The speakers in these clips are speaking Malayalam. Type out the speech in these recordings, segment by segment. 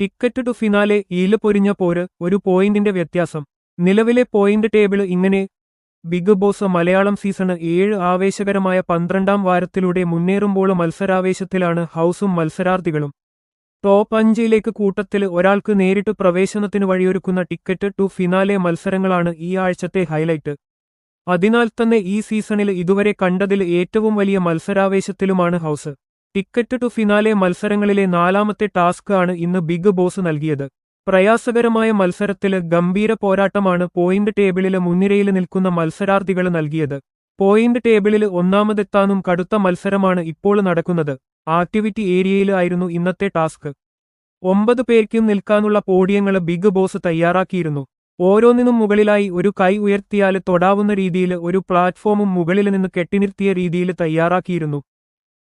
ടിക്കറ്റ് ടു ഫിനാലെ ഈൽ പൊരിഞ്ഞ പോര് ഒരു പോയിന്റിന്റെ വ്യത്യാസം. നിലവിലെ പോയിന്റ് ടേബിൾ ഇങ്ങനെ. ബിഗ് ബോസ് മലയാളം സീസണ് ഏഴ് ആവേശകരമായ പന്ത്രണ്ടാം വാരത്തിലൂടെ മുന്നേറുമ്പോൾ മത്സരാവേശത്തിലാണ് ഹൗസും മത്സരാർത്ഥികളും. ടോപ്പ് അഞ്ചിലേക്ക് കൂട്ടത്തിൽ ഒരാൾക്ക് നേരിട്ട് പ്രവേശനത്തിന് വഴിയൊരുക്കുന്ന ടിക്കറ്റ് ടു ഫിനാലെ മത്സരങ്ങളാണ് ഈ ആഴ്ചത്തെ ഹൈലൈറ്റ്. അതിനാൽ തന്നെ ഈ സീസണിൽ ഇതുവരെ കണ്ടതിൽ ഏറ്റവും വലിയ മത്സരാവേശത്തിലുമാണ് ഹൗസ്. ടിക്കറ്റ് ടു ഫിനാലെ മത്സരങ്ങളിലെ നാലാമത്തെ ടാസ്ക് ആണ് ഇന്ന് ബിഗ് ബോസ് നൽകിയത്. പ്രയാസകരമായ മത്സരത്തിൽ ഗംഭീര പോരാട്ടമാണ് പോയിന്റ് ടേബിളിൽ മുൻനിരയിൽ നിൽക്കുന്ന മത്സരാർത്ഥികൾ നൽകിയത്. പോയിന്റ് ടേബിളിൽ ഒന്നാമതെത്താനും കടുത്ത മത്സരമാണ് ഇപ്പോൾ നടക്കുന്നത്. ആക്ടിവിറ്റി ഏരിയയിലായിരുന്നു ഇന്നത്തെ ടാസ്ക്. ഒമ്പത് പേർക്കും നിൽക്കാനുള്ള പോഡിയങ്ങൾ ബിഗ് ബോസ് തയ്യാറാക്കിയിരുന്നു. ഓരോന്നിനും മുകളിലായി ഒരു കൈ ഉയർത്തിയാൽ തൊടാവുന്ന രീതിയിൽ ഒരു പ്ലാറ്റ്ഫോമും മുകളിൽ നിന്ന് കെട്ടിനിർത്തിയ രീതിയിൽ തയ്യാറാക്കിയിരുന്നു.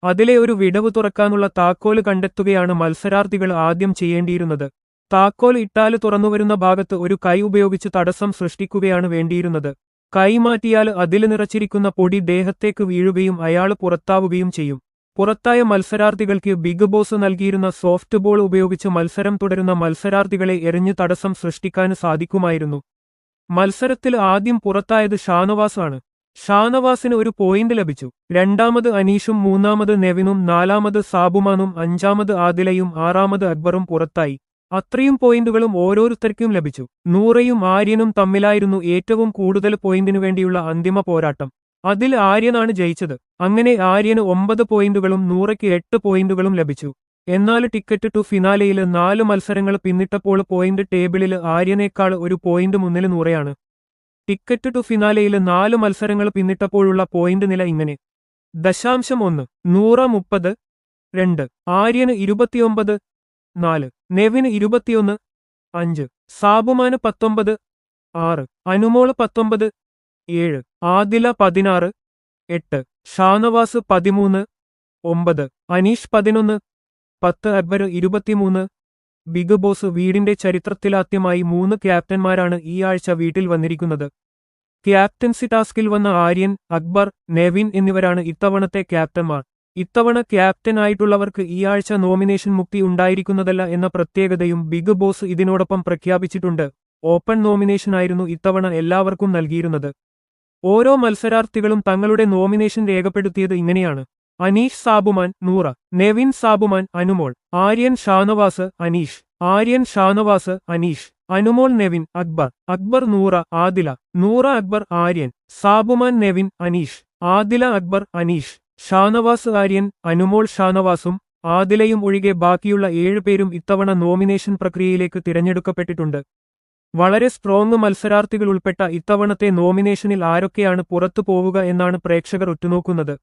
അതിലെ ഒരു വിടവ് തുറക്കാനുള്ള താക്കോൽ കണ്ടെത്തുകയാണ് മത്സരാർത്ഥികൾ ആദ്യം ചെയ്യേണ്ടിയിരുന്നത്. താക്കോൽ ഇട്ടാൽ തുറന്നുവരുന്ന ഭാഗത്ത് ഒരു കൈ ഉപയോഗിച്ച് തടസ്സം സൃഷ്ടിക്കുകയാണ് വേണ്ടിയിരുന്നത്. കൈ മാറ്റിയാൽ അതിൽ നിറച്ചിരിക്കുന്ന പൊടി ദേഹത്തേക്ക് വീഴുകയും അയാൾ പുറത്താവുകയും ചെയ്യും. പുറത്തായ മത്സരാർത്ഥികൾക്ക് ബിഗ് ബോസ് നൽകിയിരുന്ന സോഫ്റ്റ് ബോൾ ഉപയോഗിച്ച് മത്സരം തുടരുന്ന മത്സരാർത്ഥികളെ എറിഞ്ഞ് തടസ്സം സൃഷ്ടിക്കാൻ സാധിക്കുമായിരുന്നു. മത്സരത്തിൽ ആദ്യം പുറത്തായത് ഷാനവാസാണ്. ഷാനവാസിന് ഒരു പോയിന്റ് ലഭിച്ചു. രണ്ടാമത് അനീഷും മൂന്നാമത് നെവിനും നാലാമത് സാബുമാനും അഞ്ചാമത് ആദിലയും ആറാമത് അക്ബറും പുറത്തായി. അത്രയും പോയിന്റുകളും ഓരോരുത്തർക്കും ലഭിച്ചു. നൂറയും ആര്യനും തമ്മിലായിരുന്നു ഏറ്റവും കൂടുതൽ പോയിന്റിനു വേണ്ടിയുള്ള അന്തിമ പോരാട്ടം. അതിൽ ആര്യനാണ് ജയിച്ചത്. അങ്ങനെ ആര്യന് ഒമ്പത് പോയിന്റുകളും നൂറയ്ക്ക് എട്ട് പോയിന്റുകളും ലഭിച്ചു. എന്നാൽ ടിക്കറ്റ് ടു ഫിനാലയിൽ നാല് മത്സരങ്ങൾ പിന്നിട്ടപ്പോൾ പോയിന്റ് ടേബിളിൽ ആര്യനേക്കാൾ ഒരു പോയിന്റ് മുന്നിൽ നൂറയാണ്. ടിക്കറ്റ് ടു ഫിനാലയിലെ നാല് മത്സരങ്ങൾ പിന്നിട്ടപ്പോഴുള്ള പോയിന്റ് നില ഇങ്ങനെ. ദശാംശം ഒന്ന് നൂറ മുപ്പത് രണ്ട് ആര്യന് ഇരുപത്തിയൊമ്പത് നാല് നെവിന് ഇരുപത്തിയൊന്ന് അഞ്ച് സാബുമാന് പത്തൊമ്പത് ആറ് അനുമോൾ പത്തൊമ്പത് ഏഴ് ആദില പതിനാറ് എട്ട് ഷാനവാസ് പതിമൂന്ന് ഒമ്പത് അനീഷ് പതിനൊന്ന് പത്ത് അക്ബർ ഇരുപത്തിമൂന്ന് ബിഗ് ബോസ് വീടിന്റെ ചരിത്രത്തിലാദ്യമായി മൂന്ന് ക്യാപ്റ്റന്മാരാണ് ഈ ആഴ്ച വീട്ടിൽ വന്നിരിക്കുന്നത്. ക്യാപ്റ്റൻസി ടാസ്കിൽ വന്ന ആര്യൻ അക്ബർ നെവിൻ എന്നിവരാണ് ഇത്തവണത്തെ ക്യാപ്റ്റന്മാർ. ഇത്തവണ ക്യാപ്റ്റനായിട്ടുള്ളവർക്ക് ഈ ആഴ്ച നോമിനേഷൻ മുക്തി ഉണ്ടായിരിക്കുന്നതല്ല എന്ന പ്രത്യേകതയും ബിഗ് ബോസ് ഇതിനോടൊപ്പം പ്രഖ്യാപിച്ചിട്ടുണ്ട്. ഓപ്പൺ നോമിനേഷനായിരുന്നു ഇത്തവണ എല്ലാവർക്കും നൽകിയിരുന്നത്. ഓരോ മത്സരാർത്ഥികളും തങ്ങളുടെ നോമിനേഷൻ രേഖപ്പെടുത്തിയത് ഇങ്ങനെയാണ്. അനീഷ് സാബുമാൻ നൂറ. നെവിൻ സാബുമാൻ അനുമോൾ. ആര്യൻ ഷാനവാസ് അനീഷ്. ആര്യൻ ഷാനവാസ് അനീഷ്. അനുമോൾ നെവിൻ അക്ബർ. അക്ബർ നൂറ. ആദില. നൂറ അക്ബർ ആര്യൻ. സാബുമാൻ നെവിൻ അനീഷ്. ആദില അക്ബർ അനീഷ്. ഷാനവാസ് ആര്യൻ. അനുമോൾ ഷാനവാസും ആദിലയും ഒഴികെ ബാക്കിയുള്ള ഏഴുപേരും ഇത്തവണ നോമിനേഷൻ പ്രക്രിയയിലേക്ക് തിരഞ്ഞെടുക്കപ്പെട്ടിട്ടുണ്ട്. വളരെ സ്ട്രോങ് മത്സരാർത്ഥികൾ ഉൾപ്പെട്ട ഇത്തവണത്തെ നോമിനേഷനിൽ ആരൊക്കെയാണ് പുറത്തു പോവുക എന്നാണ് പ്രേക്ഷകർ ഉറ്റുനോക്കുന്നത്.